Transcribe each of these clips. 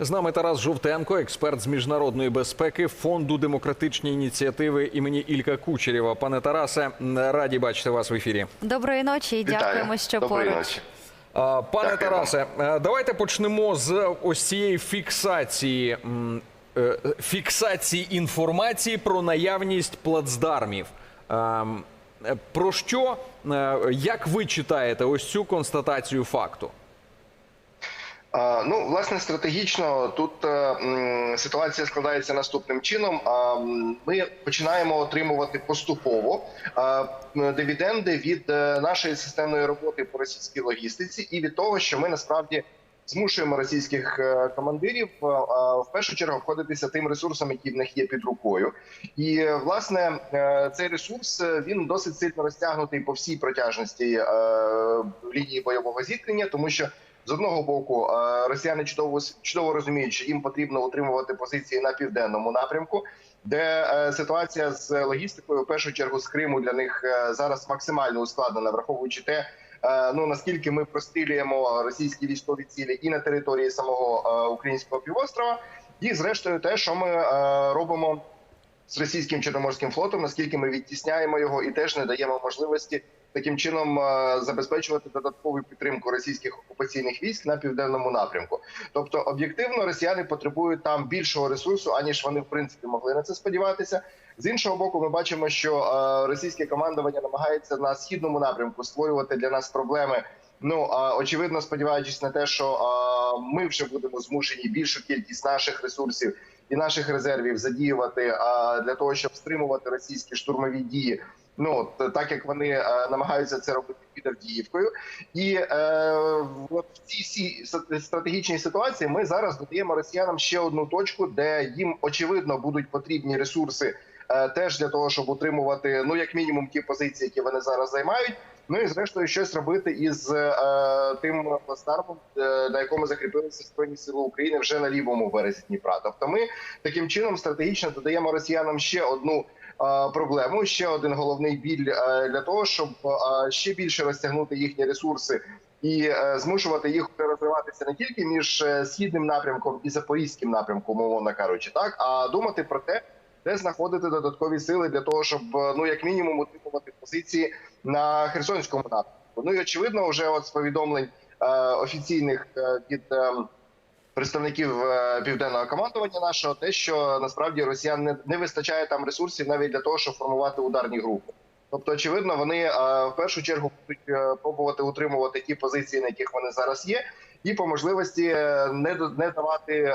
З нами Тарас Жовтенко, експерт з міжнародної безпеки фонду демократичні ініціативи імені Ілька Кучерєва. Пане Тарасе, раді бачити вас в ефірі. Доброї ночі і дякуємо, що Доброї поруч. ночі. Пане Дякую Тарасе, е, давайте почнемо з ось цієї фіксації. е, Фіксації інформації про наявність плацдармів. Ем, е, Про що, як ви читаєте ось цю констатацію факту? Ну, власне, стратегічно тут е, ситуація складається наступним чином. Ми починаємо отримувати поступово дивіденди від е, нашої системної роботи по російській логістиці і від того, що ми насправді змушуємо російських е, командирів в першу чергу обходитися тим ресурсом, який в них є під рукою. І власне цей ресурс він досить сильно розтягнутий по всій протяжності лінії бойового зіткнення, тому що. З одного боку, е, росіяни чудово чудово розуміють, що їм потрібно утримувати позиції на південному напрямку, де е, ситуація з логістикою, в першу чергу з Криму, для них е, зараз максимально ускладнена, враховуючи те, ну наскільки ми прострілюємо російські військові цілі і на території самого українського півострова, і зрештою те, що ми робимо з російським чорноморським флотом, наскільки ми відтісняємо його і теж не даємо можливості таким чином е, забезпечувати додаткову підтримку російських окупаційних військ на південному напрямку. Тобто, об'єктивно, росіяни потребують там більшого ресурсу, аніж вони в принципі могли на це сподіватися. З іншого боку, ми бачимо, що е, російське командування намагається на східному напрямку створювати для нас проблеми. Ну очевидно, сподіваючись на те, що ми вже будемо змушені більшу кількість наших ресурсів і наших резервів задіювати для того, щоб стримувати російські штурмові дії. Ну так як вони е, намагаються це робити під Авдіївкою, і е, в цій стратегічній ситуації ми зараз додаємо росіянам ще одну точку, де їм очевидно будуть потрібні ресурси е, теж для того, щоб утримувати ну як мінімум ті позиції, які вони зараз займають. Ну і зрештою щось робити із е, тим плацдармом, е, на якому закріпилися збройні сили України вже на лівому березі Дніпра. Тобто, ми таким чином стратегічно додаємо росіянам ще одну. Е, Проблему ще один головний біль е, для того, щоб е, ще більше розтягнути їхні ресурси і змушувати їх розвиватися не тільки між східним напрямком і запорізьким напрямком, умовно кажучи, так а думати про те, де знаходити додаткові сили для того, щоб ну як мінімум утримувати позиції на Херсонському напрямку. Ну і очевидно, вже от з повідомлень офіційних від е, представників е, південного командування нашого, те, що насправді росіян не, не вистачає там ресурсів навіть для того, щоб формувати ударні групи. Тобто, очевидно, вони е, в першу чергу будуть е, пробувати утримувати ті позиції, на яких вони зараз є, і по можливості не не давати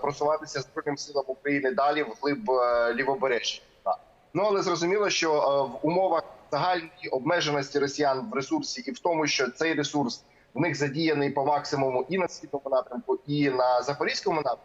просуватися збройним силам України далі вглиб е, лівобережжя. Ну але зрозуміло, що в умовах загальної обмеженості росіян в ресурсі, і в тому, що цей ресурс в них задіяний по максимуму і на східному напрямку, і на запорізькому напрямку.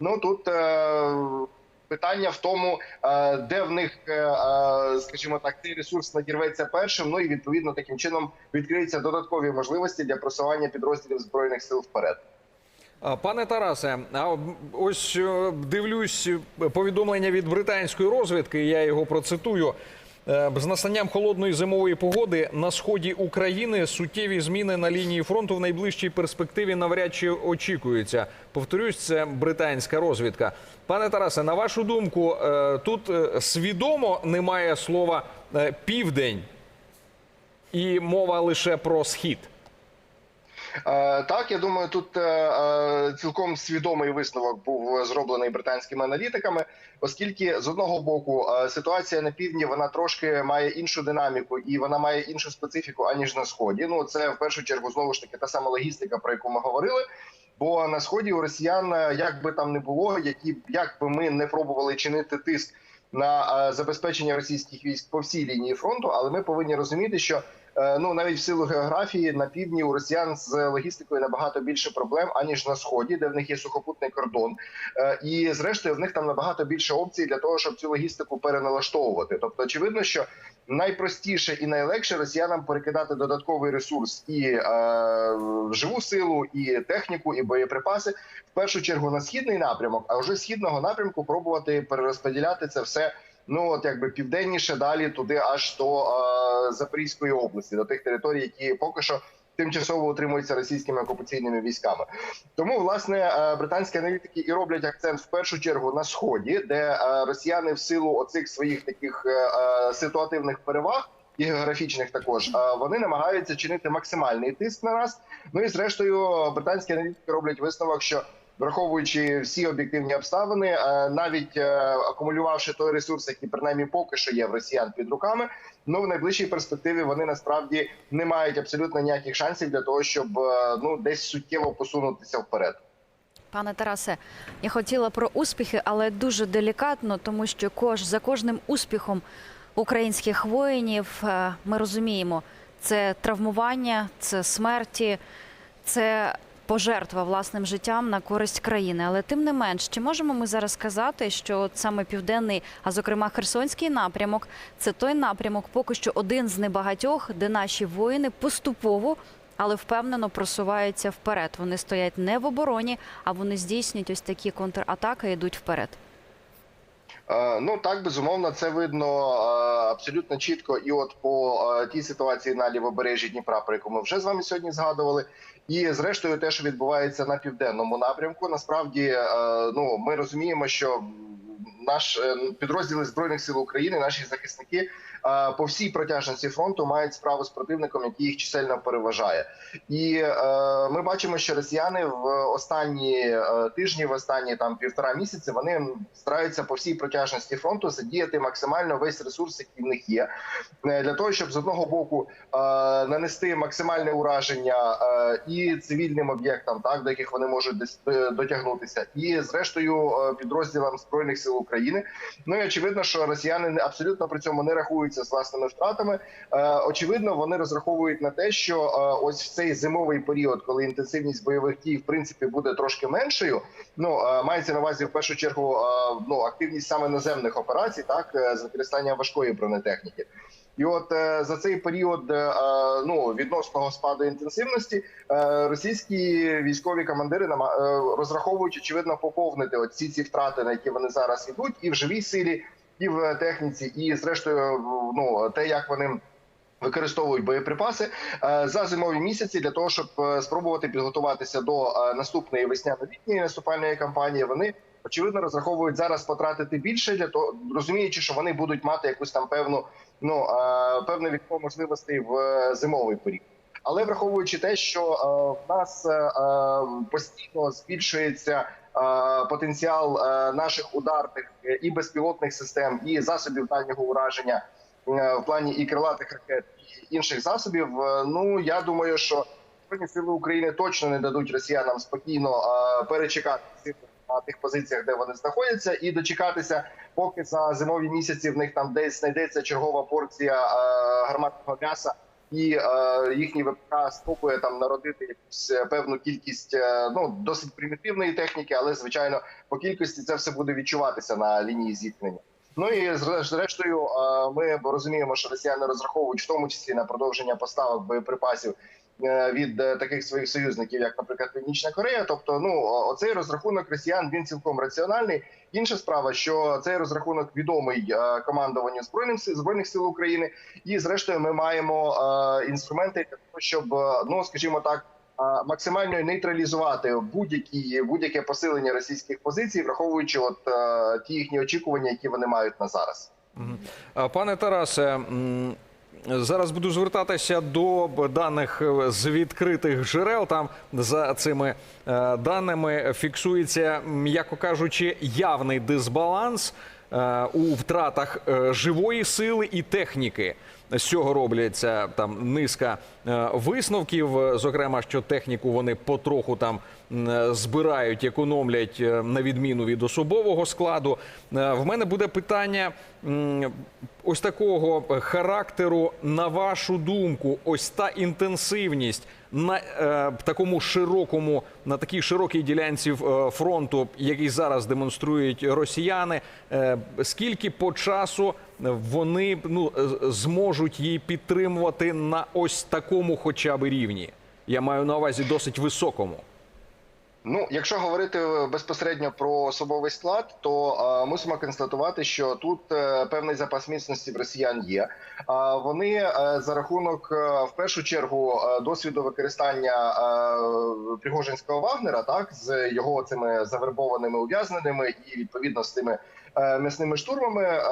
Ну тут е, питання в тому, е, де в них, е, е, скажімо так, цей ресурс надірветься першим. Ну і відповідно таким чином відкриються додаткові можливості для просування підрозділів збройних сил вперед. Пане Тарасе, а ось е, дивлюсь е, повідомлення від британської розвідки. Я його процитую. Е, З настанням холодної зимової погоди на сході України суттєві зміни на лінії фронту в найближчій перспективі навряд чи очікуються. Повторюсь, це британська розвідка. Пане Тарасе, на вашу думку, е, тут е, свідомо немає слова південь і мова лише про схід. Е, Так, я думаю, тут е, е, цілком свідомий висновок був зроблений британськими аналітиками, оскільки з одного боку ситуація на півдні вона трошки має іншу динаміку і вона має іншу специфіку аніж на сході. Ну це в першу чергу знову ж таки та сама логістика, про яку ми говорили. Бо на сході у росіян, як би там не було, які як би ми не пробували чинити тиск на забезпечення російських військ по всій лінії фронту, але ми повинні розуміти, що ну навіть в силу географії на півдні у росіян з логістикою набагато більше проблем аніж на сході, де в них є сухопутний кордон, Е, і зрештою в них там набагато більше опцій для того, щоб цю логістику переналаштовувати. Тобто, очевидно, що найпростіше і найлегше росіянам перекидати додатковий ресурс і е, живу силу, і техніку, і боєприпаси в першу чергу на східний напрямок, а вже східного напрямку пробувати перерозподіляти це все. Ну от якби південніше далі туди аж до е, Запорізької області, до тих територій, які поки що тимчасово утримуються російськими окупаційними військами. Тому власне е, британські аналітики і роблять акцент в першу чергу на сході, де е, росіяни в силу оцих своїх таких е, ситуативних переваг. І географічних також вони намагаються чинити максимальний тиск на нас. Ну і зрештою, британські аналітики роблять висновок, що враховуючи всі об'єктивні обставини, е, навіть е, акумулювавши той ресурс, який принаймні поки що є в росіян під руками, ну в найближчій перспективі вони насправді не мають абсолютно ніяких шансів для того, щоб е, ну десь суттєво посунутися вперед. Пане Тарасе, я хотіла про успіхи, але дуже делікатно, тому що кож за кожним успіхом українських воїнів ми розуміємо, це травмування, це смерті, це пожертва власним життям на користь країни. Але тим не менш, чи можемо ми зараз сказати, що от саме південний, а зокрема Херсонський напрямок, це той напрямок, поки що один з небагатьох, де наші воїни поступово. Але впевнено просуваються вперед. Вони стоять не в обороні, а вони здійснюють ось такі контратаки і йдуть вперед. Е, Ну так безумовно, це видно е, абсолютно чітко. І от по е, тій ситуації на лівобережжі Дніпра, про яку ми вже з вами сьогодні згадували, і зрештою, те, що відбувається на південному напрямку, насправді е, ну ми розуміємо, що наш е, підрозділи збройних сил України, наші захисники по всій протяжності фронту мають справу з противником, який їх чисельно переважає. І е, ми бачимо, що росіяни в останні е, тижні, в останні там півтора місяці, вони стараються по всій протяжності фронту задіяти максимально весь ресурс, який в них є, е, для того, щоб з одного боку нанести максимальне ураження і цивільним об'єктам, так до яких вони можуть десь дотягнутися, і зрештою підрозділам збройних сил України. Ну і очевидно, що росіяни абсолютно при цьому не рахуються з власними втратами. Е, очевидно, вони розраховують на те, що е, ось в цей зимовий період, коли інтенсивність бойових дій в принципі буде трошки меншою. Ну е, мається на увазі в першу чергу ну активність саме наземних операцій, так з використанням важкої бронетехніки. І от за цей період ну відносного спаду інтенсивності російські військові командири розраховують очевидно поповнити ці ці втрати, на які вони зараз йдуть, і в живій силі, і в техніці, і зрештою, ну те, як вони. Використовують боєприпаси е, за зимові місяці для того, щоб е, спробувати підготуватися до е, наступної весняно-літньої наступальної кампанії. Вони очевидно розраховують зараз потратити більше для того, розуміючи, що вони будуть мати якусь там певну ну певне вікно можливостей в зимовий період. Але враховуючи те, що в нас постійно збільшується потенціал е, наших ударних е, і безпілотних систем, і засобів дальнього ураження е, в плані і крилатих ракет, і інших засобів. е, Ну я думаю, що збройні сили України точно не дадуть росіянам спокійно е, перечекати на тих позиціях, де вони знаходяться, і дочекатися, поки за зимові місяці в них там десь знайдеться чергова порція е, гарматного м'яса, і е, їхній ВПК спробує там народити якусь е, певну кількість е, ну досить примітивної техніки, але звичайно по кількості це все буде відчуватися на лінії зіткнення. Ну і зрештою, е, ми розуміємо, що росіяни розраховують в тому числі на продовження поставок боєприпасів від е, таких своїх союзників, як, наприклад, Північна Корея. Тобто, ну оцей розрахунок росіян він цілком раціональний. Інша справа, що цей розрахунок відомий е, командуванню збройним збройних сил України, і зрештою ми маємо е, інструменти для того, щоб е, ну скажімо так. е, Максимально нейтралізувати будь-які будь-яке посилення російських позицій, враховуючи от е, ті їхні очікування, які вони мають на зараз. Пане Тарасе, зараз буду звертатися до даних е, з відкритих джерел. Там за цими е, даними фіксується, м'яко кажучи, явний дисбаланс е, у втратах живої сили і техніки. З цього робляться там низка висновків. Зокрема, що техніку вони потроху там збирають, економлять е, на відміну від особового складу. Е, В мене буде питання ось такого характеру. На вашу думку, ось та інтенсивність на е, такому широкому, на такій широкій ділянці е, фронту, який зараз демонструють росіяни. Е, скільки по часу вони ну е, зможуть її підтримувати на ось такому, хоча б рівні? Я маю на увазі досить високому. Ну, якщо говорити безпосередньо про особовий склад, то е, мусимо констатувати, що тут е, певний запас міцності в росіян є. А вони е, за рахунок е, в першу чергу е, досвіду використання е, Пригожинського Вагнера, так з його цими завербованими ув'язненими і відповідно з тими е, м'ясними штурмами, е,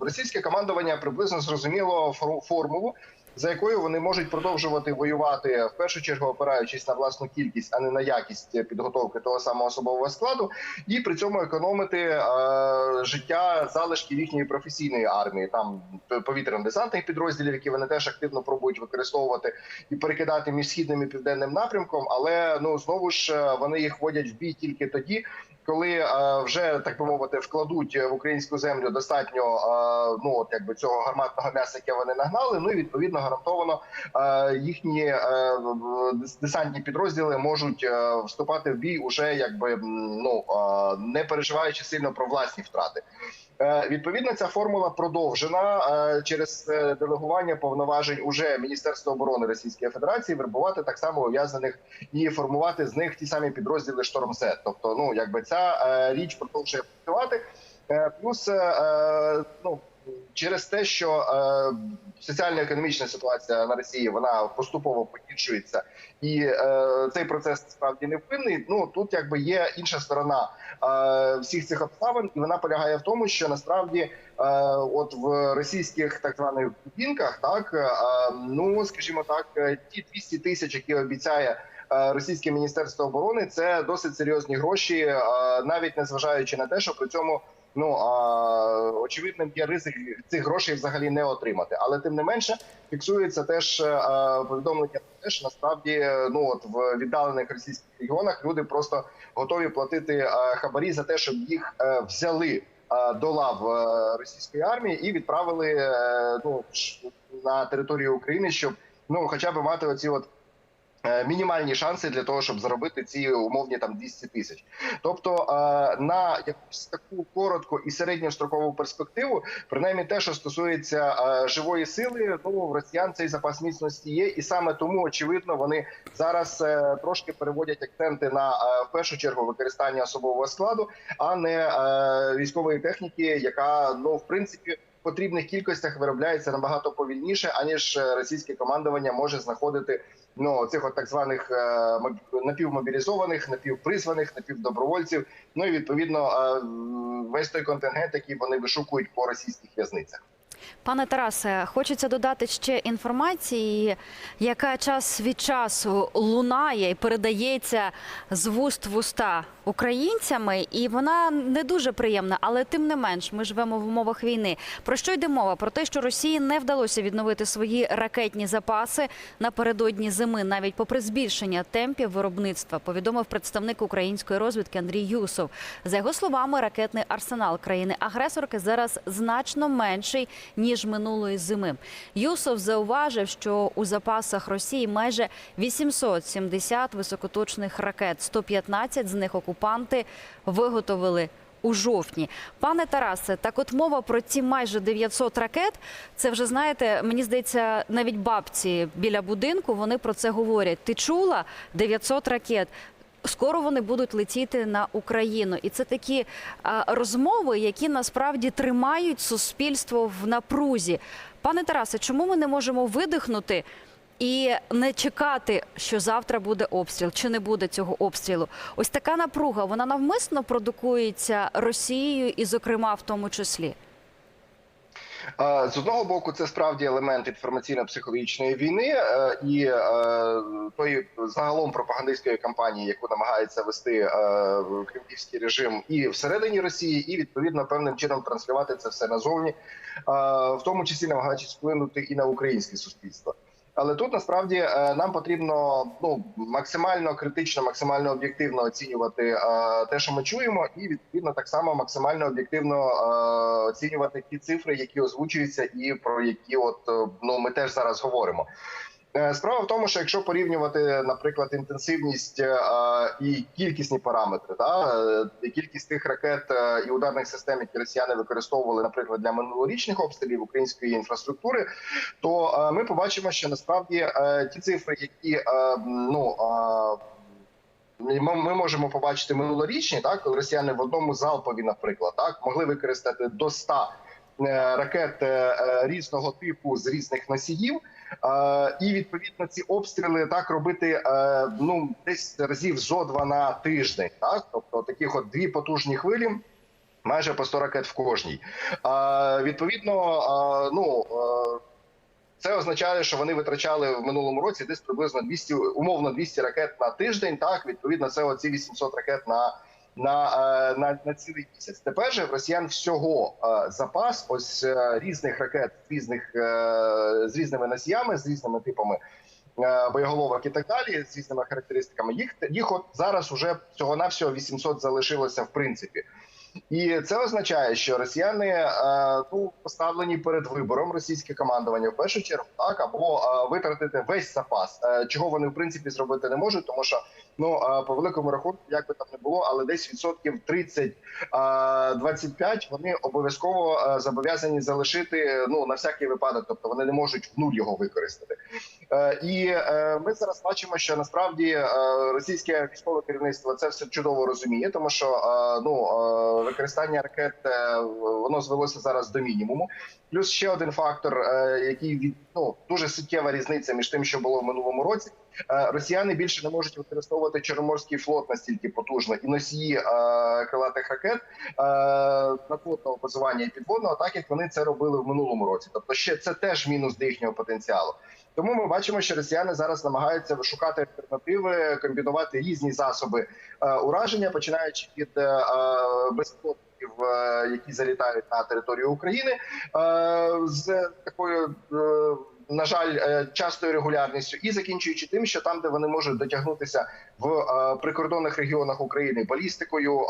російське командування приблизно зрозуміло фор- формулу. За якою вони можуть продовжувати воювати в першу чергу, опираючись на власну кількість, а не на якість підготовки того самого особового складу, і при цьому економити е, життя залишків їхньої професійної армії, там повітряно-десантних підрозділів, які вони теж активно пробують використовувати і перекидати між східним і південним напрямком. Але ну знову ж е, вони їх вводять в бій тільки тоді. Коли е, вже так би мовити вкладуть в українську землю достатньо е, ну от якби цього гарматного м'яса, яке вони нагнали, ну і відповідно гарантовано е, їхні е, десантні підрозділи можуть е, вступати в бій, уже якби ну не переживаючи сильно про власні втрати. Відповідно, ця формула продовжена через делегування повноважень уже Міністерства оборони Російської Федерації вербувати так само ув'язнених і формувати з них ті самі підрозділи Штормсет. Тобто, ну якби ця річ продовжує працювати. Плюс ну через те, що е, соціально-економічна ситуація на Росії вона поступово погіршується, і е, цей процес справді не впинний. Ну тут якби є інша сторона е, всіх цих обставин, і вона полягає в тому, що насправді е, от в російських так званих будинках, так е, ну скажімо так, е, ті 200 тисяч, які обіцяє. е, Російське міністерство оборони це досить серйозні гроші, е, навіть незважаючи на те, що при цьому ну а, очевидним є ризик цих грошей взагалі не отримати. Але тим не менше фіксується теж е, повідомлення про те, що насправді е, ну от в віддалених російських регіонах люди просто готові платити е, хабарі за те, щоб їх е, взяли е, до лав е, російської армії і відправили е, ну на територію України, щоб ну хоча б мати оці от. Е, Мінімальні шанси для того, щоб заробити ці умовні там 200 тисяч. Тобто е, на якусь таку коротку і середньострокову перспективу, принаймні те, що стосується е, живої сили, ну в росіян цей запас міцності є, і саме тому очевидно вони зараз трошки переводять акценти на в першу чергу використання особового складу, а не військової техніки, яка ну в принципі. Потрібних кількостях виробляється набагато повільніше, аніж е, російське командування може знаходити ну цих от так званих е, моб- напівмобілізованих, напівпризваних, напівдобровольців. Ну і відповідно е, весь той контингент, який вони вишукують по російських в'язницях. Пане Тарасе, хочеться додати ще інформації, яка час від часу лунає і передається з вуст в уста українцями, і вона не дуже приємна, але тим не менш, ми живемо в умовах війни. Про що йде мова? Про те, що Росії не вдалося відновити свої ракетні запаси напередодні зими, навіть попри збільшення темпів виробництва, повідомив представник української розвідки Андрій Юсов. За його словами, ракетний арсенал країни-агресорки зараз значно менший ніж минулої зими. Юсов зауважив, що у запасах Росії майже 870 високоточних ракет, 115 з них окупанти виготовили. У жовтні, пане Тарасе, так от мова про ці майже 900 ракет. Це вже знаєте, мені здається, навіть бабці біля будинку вони про це говорять. Ти чула 900 ракет? Скоро вони будуть летіти на Україну, і це такі а, розмови, які насправді тримають суспільство в напрузі. Пане Тарасе, чому ми не можемо видихнути і не чекати, що завтра буде обстріл, чи не буде цього обстрілу? Ось така напруга, вона навмисно продукується Росією, і, зокрема, в тому числі. З одного боку, це справді елемент інформаційно-психологічної війни е, і е, тої загалом пропагандистської кампанії, яку намагається вести е, кремлівський режим і всередині Росії, і відповідно певним чином транслювати це все назовні, в тому числі намагаючись вплинути і на українське суспільство. Але тут насправді е, нам потрібно ну максимально критично, максимально об'єктивно оцінювати е, те, що ми чуємо, і відповідно так само максимально об'єктивно е, оцінювати ті цифри, які озвучуються, і про які от ну ми теж зараз говоримо. Е, Справа в тому, що якщо порівнювати, наприклад, інтенсивність е, і кількісні параметри, да, е, кількість тих ракет і ударних систем, які росіяни використовували, наприклад, для минулорічних обстрілів української інфраструктури, то ми побачимо, що насправді ті цифри, які ну ми, ми можемо побачити минулорічні, так коли росіяни в одному залпові, наприклад, так могли використати до 100 е, ракет різного типу з різних носіїв. Е, І відповідно ці обстріли так робити е, ну десь разів зо два на тиждень. Так, тобто таких от дві потужні хвилі. Майже по 100 ракет в кожній. А, відповідно, а, ну е, це означає, що вони витрачали в минулому році десь приблизно 200, умовно 200 ракет на тиждень. Так, відповідно, це оці 800 ракет на, на, е, на, на цілий місяць. Тепер же в росіян всього е, запас ось е, різних ракет різних з різними носіями, з різними типами. Боєголовок і так далі з різними характеристиками. Їх їх от зараз уже всього навсього 800 залишилося в принципі. І це означає, що росіяни е, ну поставлені перед вибором російське командування в першу чергу, так або е, витратити весь запас, е, чого вони в принципі зробити не можуть, тому що ну по великому рахунку, як би там не було, але десь відсотків 30-25 вони обов'язково зобов'язані залишити ну на всякий випадок, тобто вони не можуть в нуль його використати. Е, І е, ми зараз бачимо, що насправді е, російське військове керівництво це все чудово розуміє, тому що ну використання ракет воно звелося зараз до мінімуму. Плюс ще один фактор, який від ну дуже суттєва різниця між тим, що було в минулому році. Росіяни більше не можуть використовувати Чорноморський флот настільки потужно і носії крилатих ракет надводного базування і підводного, так як вони це робили в минулому році. Тобто, ще це теж мінус до їхнього потенціалу. Тому ми бачимо, що росіяни зараз намагаються шукати альтернативи, комбінувати різні засоби е, ураження, починаючи від е, е, безпілотників, е, які залітають на територію України, з такою. на жаль, частою регулярністю, і закінчуючи тим, що там, де вони можуть дотягнутися в прикордонних регіонах України балістикою,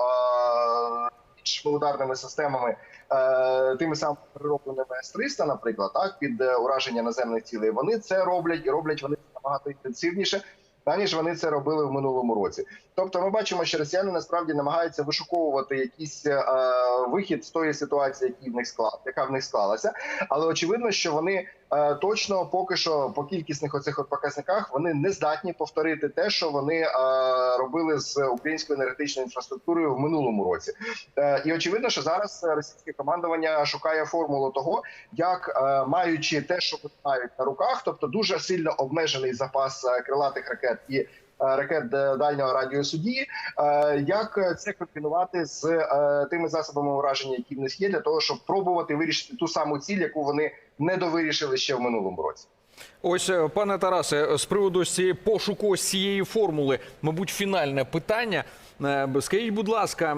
ударними системами, е, тими самими переробленими С-300, наприклад, так під е, ураження наземних цілей, вони це роблять і роблять вони набагато інтенсивніше. Аніж вони це робили в минулому році. Тобто, ми бачимо, що росіяни насправді намагаються вишуковувати якийсь е, вихід з тої ситуації, в них склад, яка в них склалася. Але очевидно, що вони точно поки що по кількісних оцих от показниках вони не здатні повторити те, що вони е, робили з українською енергетичною інфраструктурою в минулому році. Е, і очевидно, що зараз російське командування шукає формулу того, як е, маючи те, що мають на руках, тобто дуже сильно обмежений запас е, крилатих ракет і е, ракет е, дальнього радіусу дії, е, як це комбінувати з е, тими засобами ураження, які в них є, для того, щоб пробувати вирішити ту саму ціль, яку вони не довирішили ще в минулому році. Ось, пане Тарасе, з приводу цієї пошуку ось цієї формули, мабуть, фінальне питання. Скажіть, будь ласка,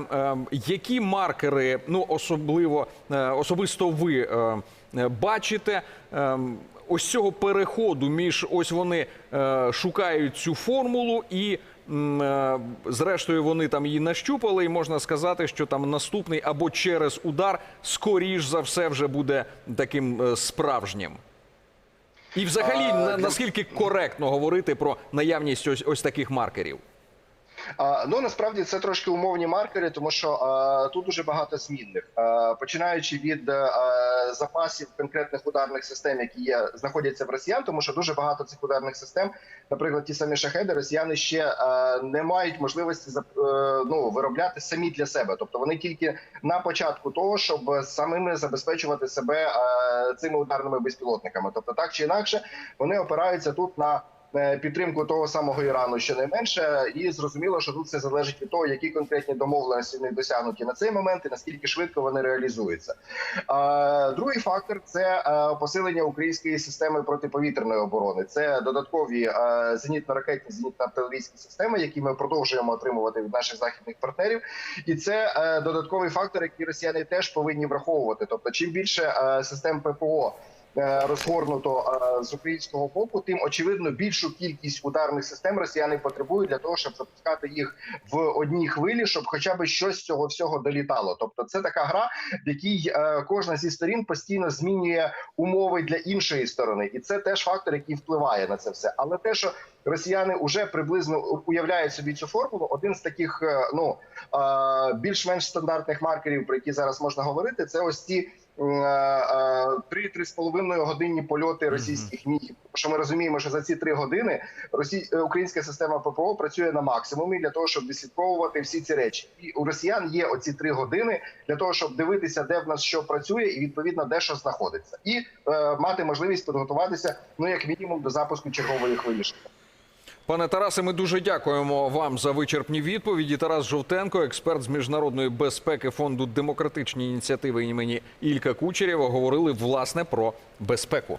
які маркери, ну особливо особисто ви бачите е, ось цього переходу між ось вони е, шукають цю формулу і. е, Зрештою, вони там її нащупали, і можна сказати, що там наступний або через удар, скоріш за все, вже буде таким е, справжнім. І взагалі, А, на, наскільки коректно говорити про наявність ось, ось таких маркерів? А, Ну насправді це трошки умовні маркери, тому що а, тут дуже багато змінних, а, починаючи від а, запасів конкретних ударних систем, які є знаходяться в росіян, тому що дуже багато цих ударних систем, наприклад, ті самі шахеди, росіяни ще а, не мають можливості е, ну, виробляти самі для себе, тобто вони тільки на початку того, щоб самими забезпечувати себе а, цими ударними безпілотниками. Тобто, так чи інакше, вони опираються тут на е, підтримку того самого Ірану щонайменше, і зрозуміло, що тут все залежить від того, які конкретні домовленості них досягнуті на цей момент, і наскільки швидко вони реалізуються. Е, Другий фактор це е, посилення української системи протиповітряної оборони. Це додаткові е, зенітно-ракетні зенітно-артилерійські системи, які ми продовжуємо отримувати від наших західних партнерів. І це е, додатковий фактор, який росіяни теж повинні враховувати. Тобто, чим більше е, систем ППО е, розгорнуто е, з українського боку, тим очевидно більшу кількість ударних систем росіяни потребують для того, щоб запускати їх в одній хвилі, щоб хоча б щось з цього всього долітало. Тобто, це така гра, в якій е, кожна зі сторін постійно змінює умови для іншої сторони, і це теж фактор, який впливає на це все. Але те, що росіяни вже приблизно уявляють собі цю формулу, один з таких е, ну е, більш-менш стандартних маркерів, про які зараз можна говорити, це ось ці 3 з половиною годинні польоти російських мігів. Тому що ми розуміємо, що за ці три години росій... е, українська система ППО працює на максимумі для того, щоб відслідковувати всі ці речі. І у росіян є оці три години для того, щоб дивитися, де в нас що працює, і відповідно де що знаходиться, і е, мати можливість підготуватися, ну як мінімум, до запуску чергової хвилі. Пане Тарасе, ми дуже дякуємо вам за вичерпні відповіді. Тарас Жовтенко, експерт з міжнародної безпеки фонду демократичні ініціативи імені Ілька Кучерєва, говорили власне про безпеку.